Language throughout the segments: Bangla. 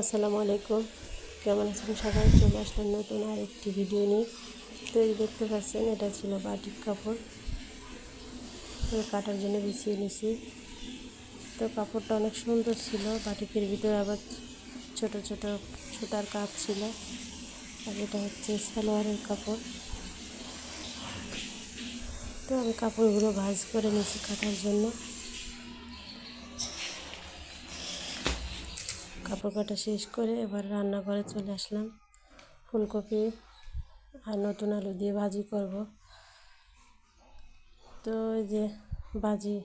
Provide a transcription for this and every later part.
আসসালামু আলাইকুম। কেমন আছেন সবাই? চলে আসলাম নতুন আরেকটি ভিডিও নিয়ে। তো এই দেখতে পাচ্ছেন, এটা ছিল বাটিক কাপড়। কাটার জন্য বিছিয়ে নিছি। তো কাপড়টা অনেক সুন্দর ছিল। বাটিকের ভিতরে আবার ছোট ছোট সুতার কাপ ছিল। আর এটা হচ্ছে সালোয়ারের কাপড়। তো আমি কাপড়গুলো ভাজ করে নিয়েছি কাটার জন্য। কাপড় কাটা শেষ করে এবার রান্নাঘরে চলে আসলাম। ফুলকপি আর নতুন আলু দিয়ে ভাজি করব। তো এই যে ভাজি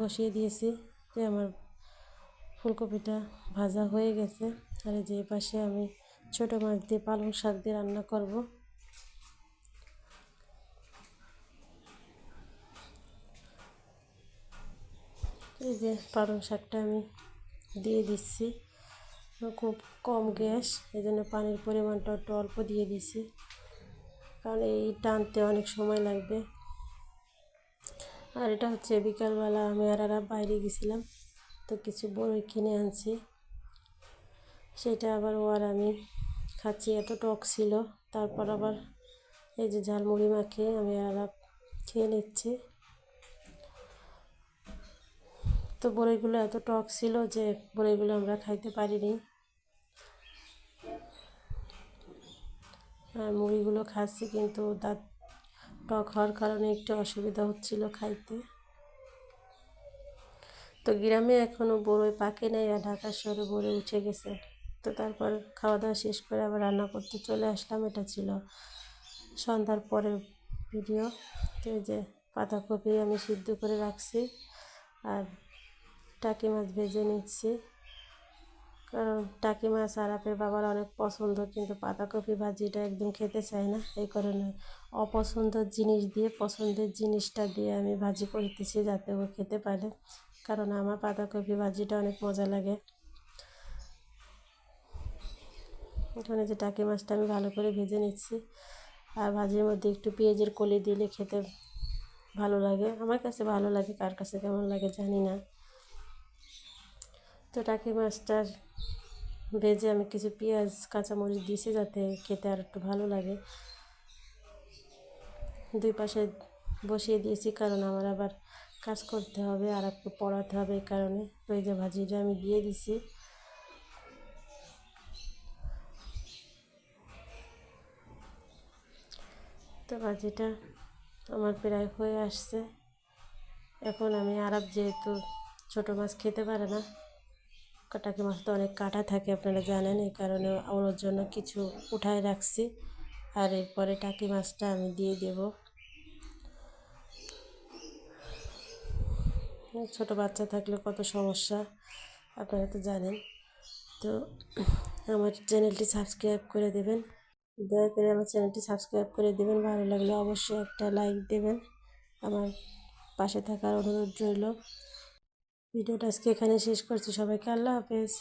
বসিয়ে দিয়েছি যে আমার ফুলকপিটা ভাজা হয়ে গেছে। আর যে পাশে আমি ছোটো মাছ দিয়ে পালং শাক দিয়ে রান্না করব। এই যে পালং শাকটা আমি দিয়ে দিচ্ছি। খুব কম গ্যাস এই জন্য পানির পরিমাণটা একটু অল্প দিয়ে দিছি। কারণ এই টানতে অনেক সময় লাগবে। আর এটা হচ্ছে বিকালবেলা আমি আর আর বাইরে গেছিলাম, তো কিছু বড়ই কিনে আনছি। সেটা আবার ও আর আমি খাচ্ছি, এত টক ছিল। তারপর আবার এই যে ঝালমুড়ি মাখিয়ে আমি আর খেয়ে নিচ্ছি। তো বড়িগুলো এত টক ছিল যে বড়িগুলো আমরা খাইতে পারিনি। আর মুড়িগুলো খাচ্ছি কিন্তু দাঁত টক হওয়ার কারণে একটু অসুবিধা হচ্ছিল খাইতে। তো গ্রামে এখনও বড়ই পাকে নেই আর ঢাকার শহরে বড়ে উঠে গেছে। তো তারপর খাওয়া দাওয়া শেষ করে আবার রান্না করতে চলে আসলাম, এটা ছিল সন্ধ্যার পরের ভিডিও তো যে পাতাকপি আমি সিদ্ধ করে রাখছি আর টাকি মাছ ভেজে নিচ্ছি। কারণ টাকি মাছ আরাপের বাবার অনেক পছন্দ, কিন্তু পাতাকপি ভাজিটা একদম খেতে চায় না। এই কারণে অপছন্দের জিনিস দিয়ে, পছন্দের জিনিসটা দিয়ে আমি ভাজি করতেছি যাতে ও খেতে পারে। কারণ আমার পাতাকপি ভাজিটা অনেক মজা লাগে। এখানে যে টাকি মাছটা আমি ভালো করে ভেজে নিচ্ছি। আর ভাজির মধ্যে একটু পেঁয়াজের কলি দিলে খেতে ভালো লাগে। আমার কাছে ভালো লাগে, কার কাছে কেমন লাগে জানি না। তো টাকি মাছটার ভেজে আমি কিছু পেঁয়াজ, কাঁচামরিচ দিয়েছি যাতে খেতে আর একটু ভালো লাগে। দুই পাশে বসিয়ে দিয়েছি কারণ আমার আবার কাজ করতে হবে আর একটু পড়াতে হবে এই কারণে। তো এই যে ভাজিটা আমি দিয়ে দিছি। তো ভাজিটা আমার প্রায় হয়ে আসছে। এখন আমি আরব যেহেতু ছোটো মাছ খেতে পারে না টাকি মাছ তো অনেক কাটা থাকে, আপনারা জানেন, এই কারণে ওর জন্য কিছু উঠায় রাখছি। আর এরপরে টাকি মাছটা আমি দিয়ে দেব। ছোট বাচ্চা থাকলে কত সমস্যা, আপনারা তো জানেন। তো আমার চ্যানেলটি সাবস্ক্রাইব করে দেবেন। দয়া করে আমার চ্যানেলটি সাবস্ক্রাইব করে দেবেন। ভালো লাগলে অবশ্যই একটা লাইক দেবেন। আমার পাশে থাকার অনুরোধ রইল। ভিডিওটা আজকে এখানে শেষ করছি। সবাইকে আল্লাহ হাফেজ।